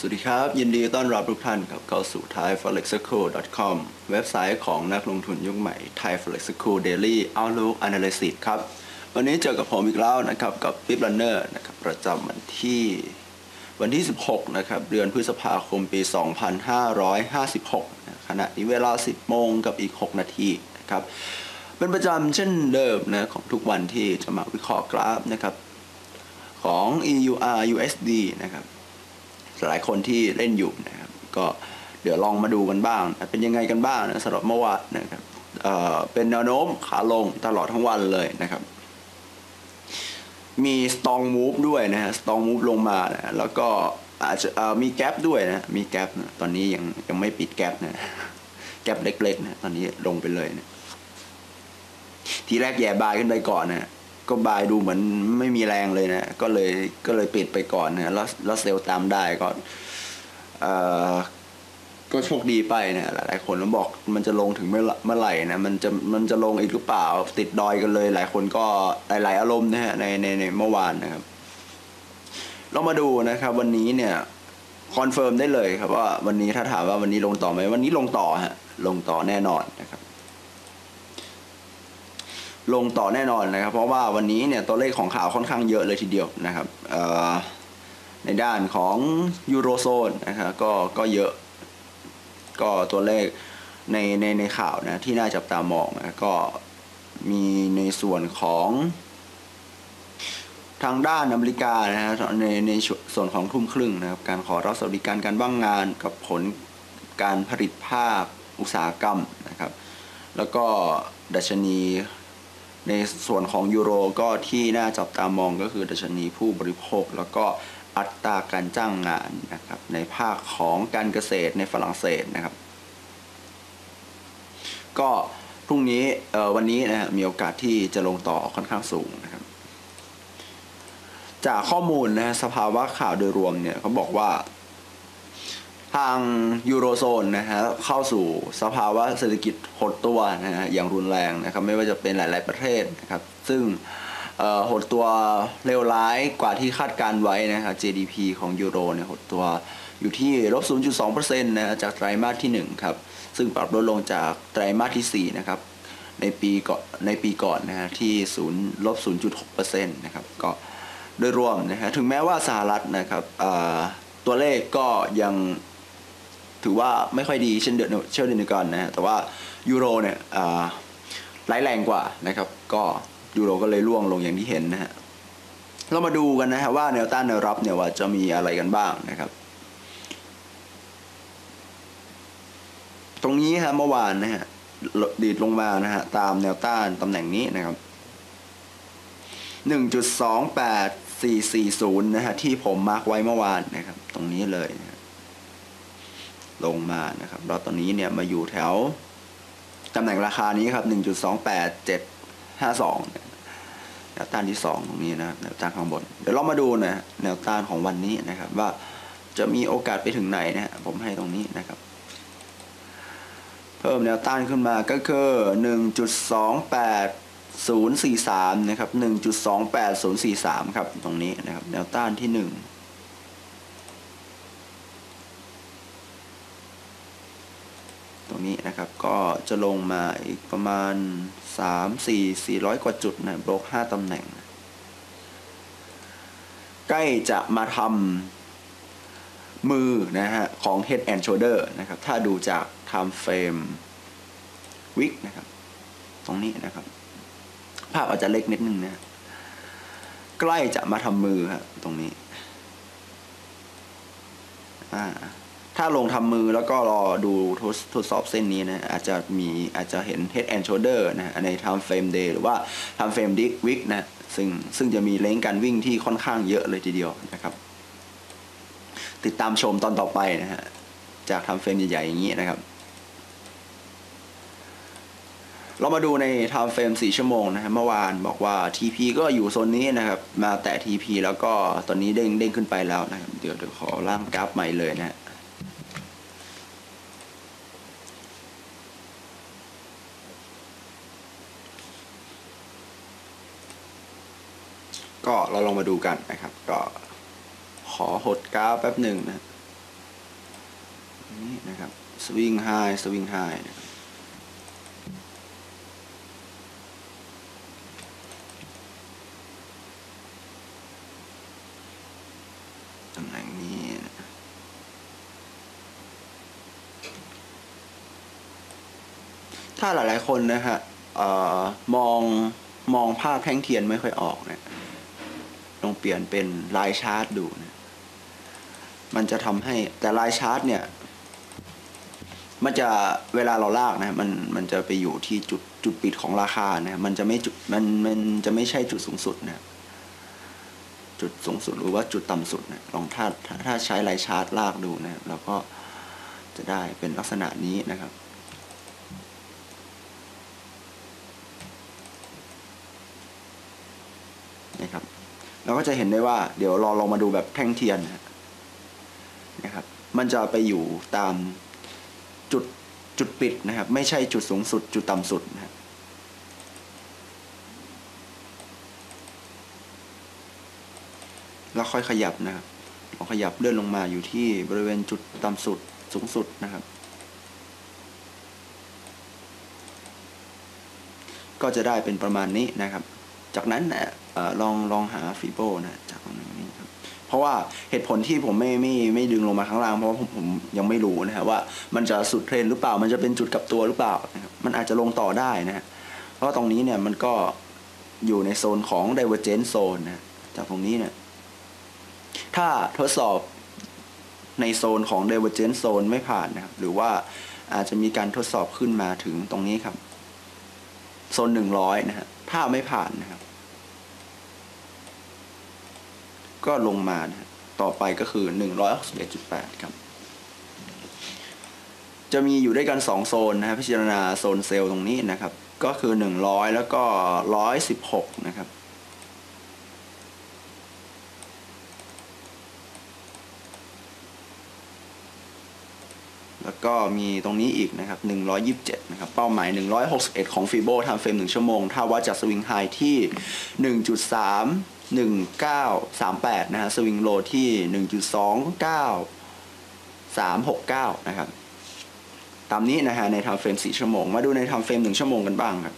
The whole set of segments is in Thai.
สวัสดีครับ ยินดีต้อนรับทุกท่านครับเข้าสู่ thaiforexschool.com เว็บไซต์ของนักลงทุนยุคใหม่ Thai Forex School Daily Outlook Analysis ครับ วันนี้เจอกับผมอีกแล้วนะครับ กับ Pip Runner นะครับประจำวันที่ วันที่ 16 นะครับ เดือนพฤษภาคมปี 2556นะขณะนี้เวลา 10 โมงกับอีก 6 นาทีนะครับ เป็นประจำเช่นเดิมนะของทุกวันที่จะมาวิเคราะห์กราฟนะครับของ EUR USD นะครับ หลายคนที่เล่นอยู่นะครับก็เดี๋ยวลองมาดูกันบ้าง เป็นยังไงกันบ้างนะสำหรับเมื่อวานนะครับเเป็นแนวโน้มขาลงตลอดทั้งวันเลยนะครับ มี strong move ด้วยนะฮะ strong move ลงมานะแล้วก็อาจจะมีแกลบด้วยนะ มีแกลนะตอนนี้ยังยังไม่ปิดแกลบนะแกลบเล็กๆนะตอนนี้ลงไปเลยนะทีแรกแย่บายขึ้นไปก่อนนะ ก็บายดูเหมือนไม่มีแรงเลยนะก็เลยก็เลยปิดไปก่อนนะแล้วแล้วเซลล์ตามได้ก็เออก็โชคดีไปนะหลายๆคนก็บอกมันจะลงถึงเมื่อเมื่อไหร่นะมันจะมันจะลงอีกหรือเปล่า ติดดอยกันเลย หลายคนก็หลาย ๆ อารมณ์นะฮะในในในเมื่อวานนะครับเรามาดูนะครับ วันนี้เนี่ยคอนเฟิร์มได้เลยครับว่าวันนี้ถ้าถามว่าวันนี้ลงต่อไหมวันนี้ลงต่อฮะลงต่อแน่นอนนะครับ ลงต่อแน่นอนนะครับ เพราะว่าวันนี้เนี่ยตัวเลขของข่าวค่อนข้างเยอะเลยทีเดียวนะครับในด้านของยูโรโซนนะครับก็ก็เยอะก็ตัวเลขในในในข่าวนะที่น่าจับตามองนะก็มีในส่วนของทางด้านอเมริกานะฮะในในส่วนของทุ่มครึ่งนะครับ การขอรับสวัสดิการการว่างงานกับผลการผลิตภาคอุตสาหกรรมนะครับ แล้วก็ดัชนี ในส่วนของยูโรก็ที่น่าจับตามองก็คือดัชนีผู้บริโภค แล้วก็อัตราการจ้างงานนะครับในภาคของการเกษตรในฝรั่งเศสนะครับ ก็พรุ่งนี้วันนี้นะมีโอกาสที่จะลงต่อค่อนข้างสูงนะครับ จากข้อมูลนะฮะสภาวะข่าวโดยรวมเนี่ยเขาบอกว่า ทางยูโรโซนนะฮะเข้าสู่สภาวะเศรษฐกิจหดตัวนะฮะอย่างรุนแรงนะครับไม่ว่าจะเป็นหลาย ๆประเทศนะครับซึ่งหดตัวเลวร้ายกว่าที่คาดการไว้นะครับ GDP ของยูโรเนี่ยหดตัวอยู่ที่ลบ 0.2%นะฮะจากไตรมาสที่ 1 ครับ ซึ่งปรับลดลงจากไตรมาสที่ 4 นะครับ ในปีก่อนในปีก่อนนะฮะที่0ลบ 0.6%นะครับก็โดยรวมนะฮะถึงแม้ว่าสหรัฐนะครับตัวเลขก็ยัง ถือว่าไม่ค่อยดีเช่นเดือนเช่นเดือนก่อนนะฮะแต่ว่ายูโรเนี่ยร้ายแรงกว่านะครับก็ยูโรก็เลยร่วงลงอย่างที่เห็นนะฮะเรามาดูกันนะฮะว่าแนวต้านแนวรับเนี่ยว่าจะมีอะไรกันบ้างนะครับ ตรงนี้ฮะเมื่อวานนะฮะดีดลงมานะฮะตามแนวต้านตำแหน่งนี้นะครับ 1.28440 นะฮะที่ผมมาร์กไว้เมื่อวานนะครับ ตรงนี้เลยนะ ลงมานะครับแล้วตอนนี้เนี่ยมาอยู่แถวตำแหน่งราคานี้ครับ 1.28752แนวต้านที่ 2 ตรงนี้นะครับแนวต้านข้างบน เดี๋ยวเรามาดูนะแนวต้านของวันนี้นะครับ ว่าจะมีโอกาสไปถึงไหนนะฮะผมให้ตรงนี้นะครับ เพิ่มแนวต้านขึ้นมาก็คือ 1.28043 นะครับ 1.28043 ครับ ตรงนี้นะครับ แนวต้านที่ 1 รงนี้นะครับ ก็จะลงมาอีกประมาณ 3 4 400 กว่าจุดนะบล็อก5ตำแหน่ง ใกล้จะมาทำมือนะฮะของ Head and Shoulder นะครับ ถ้าดูจาก Time Frame Wick นะครับ ตรงนี้นะครับ ภาพอาจจะเล็กนิดนึงนะใกล้จะมาทำมือครับตรงนี้ อ่า ถ้าลงทำมือแล้วก็รอดูทดทดสอบเส้นนี้นะ อาจจะมีอาจจะเห็น head and shoulder นะใน time frame day หรือว่า time frame dick week นะ ซึ่งซึ่งจะมีเลงการวิ่งที่ค่อนข้างเยอะเลยทีเดียวนะครับ ติดตามชมตอนต่อไปนะฮะ จาก time frame ใหญ่ๆอย่างนี้นะครับเรามาดูใน time frame 4 ชั่วโมงนะฮะเมื่อวานบอกว่า TP ก็อยู่โซนนี้นะครับ มาแตะ TP แล้วก็ตอนนี้เด้งเด้งขึ้นไปแล้วนะครับ เดี๋ยวเดี๋ยวขอล่างกราฟใหม่เลยนะ ก็เราลองมาดูกันนะครับ ก็ขอหดกราฟแป๊บหนึ่งนะนี้นะครับสวิงไฮสวิงไฮตำแหน่งนี้ถ้าหลายๆคนนะฮะเอ่อมองมองภาพแท่งเทียนไม่ค่อยออกเนี่ย ลองเปลี่ยนเป็นลายชาร์ตดูนะมันจะทำให้แต่ลายชาร์ตเนี่ย มันจะเวลาเราลากนะมันมันจะไปอยู่ที่จุดจุดปิดของราคานะมันจะไม่จุดมันมันจะไม่ใช่จุดสูงสุดนะจุดสูงสุดหรือว่าจุดต่ำสุดนะลองถ้าถ้าใช้ลายชาร์ตลากดูนะแล้วก็จะได้เป็นลักษณะนี้นะครับนะครับ เราก็จะเห็นได้ว่า เดี๋ยวเราลองมาดูแบบแท่งเทียนนะครับ มันจะไปอยู่ตามจุดจุดปิดนะครับ ไม่ใช่จุดสูงสุด จุดต่ำสุดนะครับแล้วค่อยขยับนะครับเราขยับเลื่อนลงมาอยู่ที่บริเวณจุดต่ำสุดสูงสุดนะครับ ก็จะได้เป็นประมาณนี้นะครับ จากนั้นนะ ลองลองหาฟีโบนะจากตรงนี้ครับเพราะว่าเหตุผลที่ผมไม่ไม่ไม่ดึงลงมาข้างล่างเพราะว่าผมผมยังไม่รู้นะครับว่ามันจะสุดเทรนหรือเปล่า มันจะเป็นจุดกับตัวหรือเปล่านะครับมันอาจจะลงต่อได้นะเพราะตรงนี้เนี่ยมันก็อยู่ในโซนของ divergent zone นะจากตรงนี้เนี่ยถ้าทดสอบในโซนของ divergent zone ไม่ผ่านนะครับหรือว่าอาจจะมีการทดสอบขึ้นมาถึงตรงนี้ครับ โซนหนึ่งร้อยนะฮะถ้าไม่ผ่านนะครับ ก็ลงมานะต่อไปก็คือหนึ่งร้อยสิบเอ็ดจุดแปดครับ จะมีอยู่ด้วยกันสองโซนนะครับพิจารณาโซนเซลล์ตรงนี้นะครับ ก็คือหนึ่งร้อยแล้วก็ร้อยสิบหกนะครับแล้วก็มีตรงนี้อีกนะครับ 127 นะครับ เป้าหมาย 161 ของฟีโบทำเฟรม 1 ชั่วโมง ถ้าวัดจากสวิงไฮที่ 1.3 1938 นะฮะ สวิงโลที่ 1.29 369 นะครับ ตามนี้นะฮะ ในทำเฟรม 4 ชั่วโมง มาดูในทำเฟรม 1 ชั่วโมงกันบ้างครับ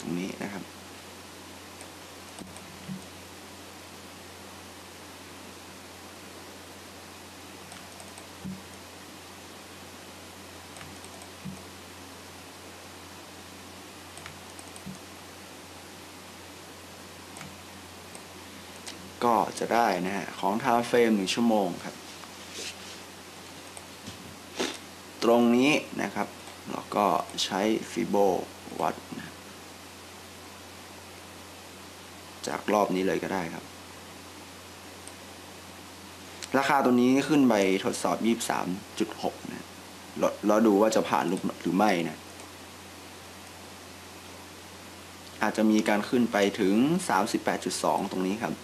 ตรงนี้นะครับ ก็จะได้นะฮะของทาเฟรมหนึ่งชั่วโมงครับ ตรงนี้นะครับแล้วก็ใช้ฟิโบวัดนะจากรอบนี้เลยก็ได้ครับ ราคาตัวนี้ขึ้นไปทดสอบ 23.6 นะแล้วแล้วดูว่าจะผ่านรือหรือไม่นะ อาจจะมีการขึ้นไปถึง 38.2 ตรงนี้ครับ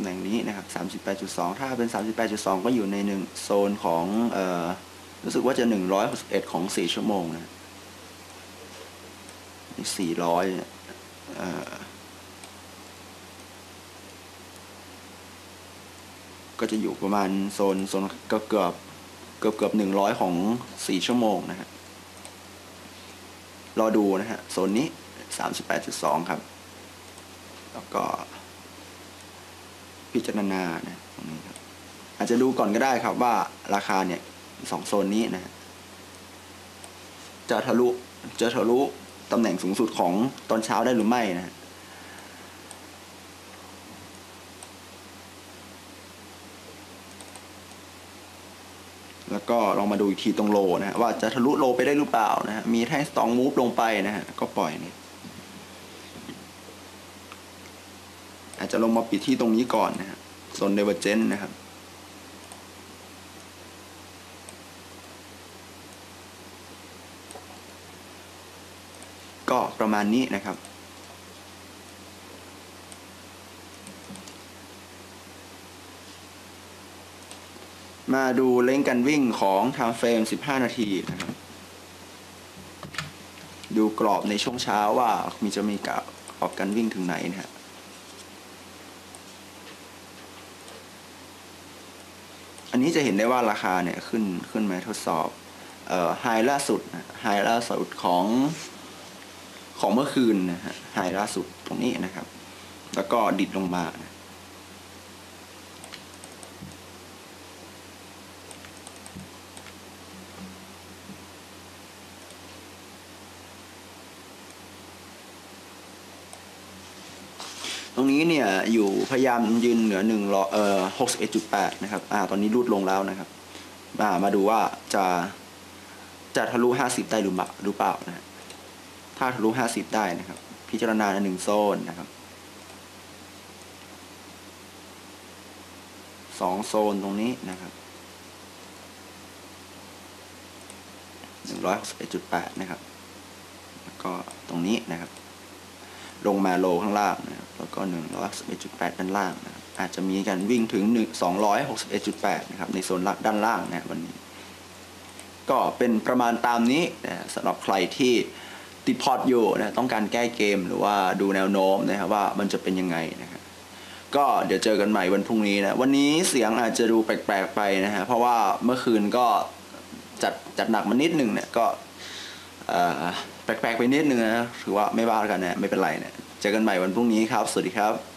ำแหน่งนี้นะครับ 38.2 ถ้าเป็น 38.2 ก็อยู่ในหนึ่งโซนของเอ่อรู้สึกว่าจะ 161 ของ 4 ชั่วโมงนะนี่400เนี่ยเอ่อก็จะอยู่ประมาณโซนโซนเกือบเกือบเกือบเกือบ100ของ4ชั่วโมงนะฮะรอดูนะฮะ โซนนี้38.2ครับ แล้วก็ พิจารณานะตรงนี้ครับอาจจะดูก่อนก็ได้ครับว่าราคาเนี่ยสองโซนนี้นะฮะจะทะลุจะทะลุตำแหน่งสูงสุดของตอนเช้าได้หรือไม่นะฮะแล้วก็ลองมาดูอีกทีตรงโลนะฮะว่าจะทะลุโลไปได้หรือเปล่านะฮะมีแท่งสตองมูฟลงไปนะฮะก็ปล่อยนี่ อา จะลงมาปิดที่ตรงนี้ก่อนนะฮะโซนเดเวอร์เจนนะครับก็ประมาณนี้นะครับ มาดูเล่นกันวิ่งของทางเฟรม 15 นาทีนะครับ ดูกรอบในช่วงเช้าว่ามีจะมีกรอบการวิ่งถึงไหนนะฮะ นนี้จะเห็นได้ว่าราคาเนี่ยขึ้นขึ้นมาทดสอบเอ่อไฮล่าสุดไฮล่าสุดของของเมื่อคืนนะฮะไฮล่าสุดตรงนี้นะครับ แล้วก็ดิดลงมานะ รงนี้เนี่ยอยู่พยายามยืนเหนือหนึ่งร้อเอ่อหกสิบเอ็ดจุดแปดนะครับอ่าตอนนี้รูดลงแล้วนะครับมามาดูว่าจะจะทะลุห้าสิบได้หรือเปล่าหรือเปล่านะถ้าทะลุห้าสิบได้นะครับ พิจารณาหนึ่งโซนนะครับสองโซนตรงนี้นะครับหนึ่งร้อยหกสิบเอ็ดจุดแปดนะครับ แล้วก็ตรงนี้นะครับ ลงมาโลข้างล่างนะครับแล้วก็161.8 ด้านล่างนะครับอาจจะมีการวิ่งถึง 261.8 นะครับในโซนด้านล่างนะวันนี้ ก็เป็นประมาณตามนี้นะสำหรับใครที่ติดพอร์ตอยู่นะต้องการแก้เกมหรือว่าดูแนวโน้มนะครับว่ามันจะเป็นยังไงนะครับก็เดี๋ยวเจอกันใหม่วันพรุ่งนี้นะวันนี้เสียงอาจจะดูแปลกๆไปนะฮะเพราะว่าเมื่อคืนก็จัดจัดหนักมานิดหนึ่งเนี่ยก็ แปลกๆไปนิดนึงนะถือว่าไม่บ้ากันนะไม่เป็นไรเนะเจอกันใหม่วันพรุ่งนี้ครับ สวัสดีครับ